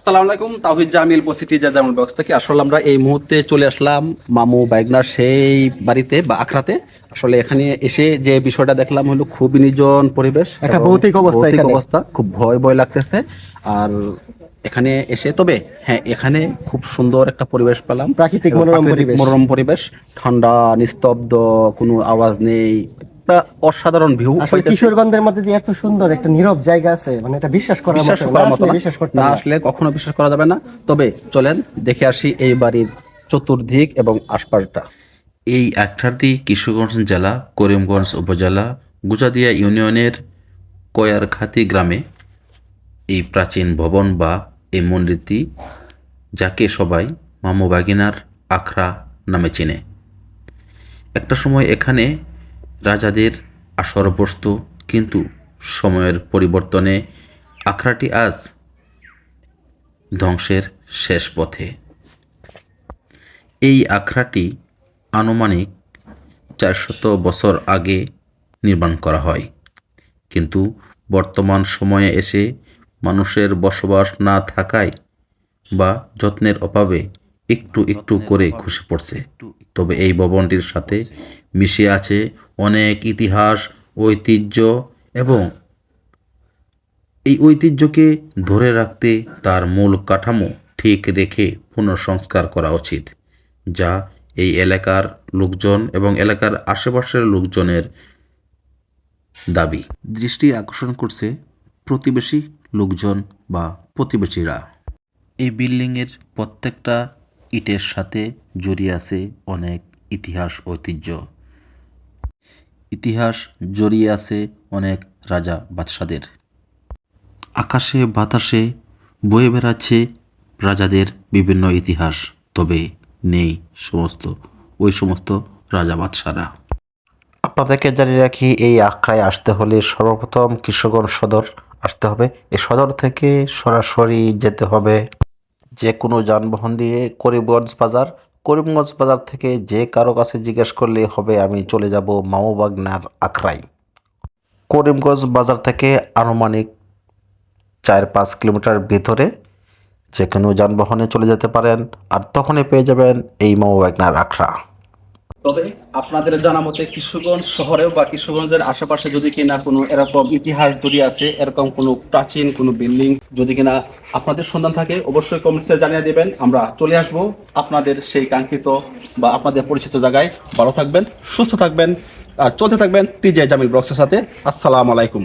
আসসালামু আলাইকুম তাহিদ জামিল পসিটি জাজামুল থেকে। আসলে আমরা এই মুহূর্তে চলে আসলাম মামু বাইগনার সেই বাড়িতে বা আখড়াতে। আসলে এখানে এসে যে বিষয়টা দেখলাম হলো খুবই নির্জন পরিবেশ একটা ভৌতিক অবস্থা ভৌতিক অবস্থা খুব ভয় ভয় লাগতেছে। আর এখানে এসে তবে হ্যাঁ এখানে খুব সুন্দর একটা পরিবেশ পেলাম। প্রাকৃতিক মনোরম পরিবেশ। মনোরম পরিবেশ ঠান্ডা নিস্তব্ধ কোনো আওয়াজ নেই। একটা অসাধারণ ভিউ আসলে কিশোরগঞ্জের মধ্যে যে এত সুন্দর একটা নীরব জায়গা আছে মানে এটা বিশ্বাস করার বিশ্বাস করার মতো বিশ্বাস করতে না না। আসলে কখনো বিশ্বাস করা যাবে না। তবে চলেন দেখে আসি এই বাড়ির চতুর্দিক এবং আশপাশটা। এই আখড়াটি কিশোরগঞ্জ জেলা করিমগঞ্জ উপজেলা গুজাদিয়া ইউনিয়নের কয়ারখাতি গ্রামে এই প্রাচীন ভবন বা এই মন্দিরটি যাকে সবাই মামু বাগিনার আখড়া নামে চিনে। একটা সময় এখানে রাজাদের আসর বসত, কিন্তু সময়ের পরিবর্তনে আখড়াটি আজ ধ্বংসের শেষ পথে। এই আখড়াটি আনুমানিক চারশত বছর আগে নির্মাণ করা হয়। কিন্তু বর্তমান সময়ে এসে মানুষের বসবাস না থাকায় বা যত্নের অভাবে একটু একটু করে খসে পড়ছে। তবে এই ভবনটির সাথে মিশে আছে অনেক ইতিহাস, ঐতিহ্য এবং এই ঐতিহ্যকে ধরে রাখতে তার মূল কাঠামো ঠিক রেখে পুনঃসংস্কার করা উচিত, যা এই এলাকার লোকজন এবং এলাকার আশেপাশের লোকজনের দাবি। দৃষ্টি আকর্ষণ করছে প্রতিবেশী লোকজন বা প্রতিবেশীরা। এই বিল্ডিংয়ের প্রত্যেকটা ইটের সাথে জড়িয়ে আছে অনেক ইতিহাস ঐতিহ্য। ইতিহাস জড়িয়ে আছে অনেক রাজা বাদশাদের। আকাশে বাতাসে বয়ে বেড়াচ্ছে রাজাদের বিভিন্ন ইতিহাস, তবে নেই সমস্ত। ওই সমস্ত রাজা বাদশারা। আপনাদেরকে জানিয়ে রাখি, এই আখড়ায় আসতে হলে সর্বপ্রথম কিশোরগঞ্জ সদর আসতে হবে। এই সদর থেকে সরাসরি যেতে হবে। যে কোনো যানবাহন দিয়ে করিমগঞ্জ বাজার করিমগঞ্জ বাজার থেকে যে কারও কাছে জিজ্ঞেস করলে হবে, আমি চলে যাব মামুবাগনার আখড়াই করিমগঞ্জ বাজার থেকে আনুমানিক চার পাঁচ কিলোমিটার ভিতরে যে কোনো যানবাহনে চলে যেতে পারেন আর তখনই পেয়ে যাবেন এই মামুবাগনার আখড়া। তবে আপনাদের জানা মতে কিশোরগঞ্জ শহরেও বা কিশোরগঞ্জের আশেপাশে যদি কিনা কোনো এরকম ইতিহাস জড়িয়ে আছে, এরকম কোনো প্রাচীন কোনো বিল্ডিং যদি কিনা আপনাদের সন্ধান থাকে, অবশ্যই কমেন্টসে জানিয়ে দেবেন। আমরা চলে আসব আপনাদের সেই কাঙ্ক্ষিত বা আপনাদের পরিচিত জায়গায়। ভালো থাকবেন, সুস্থ থাকবেন, আর চলতে থাকবেন টিজে জামিল ব্লগসের সাথে। আসসালামু আলাইকুম।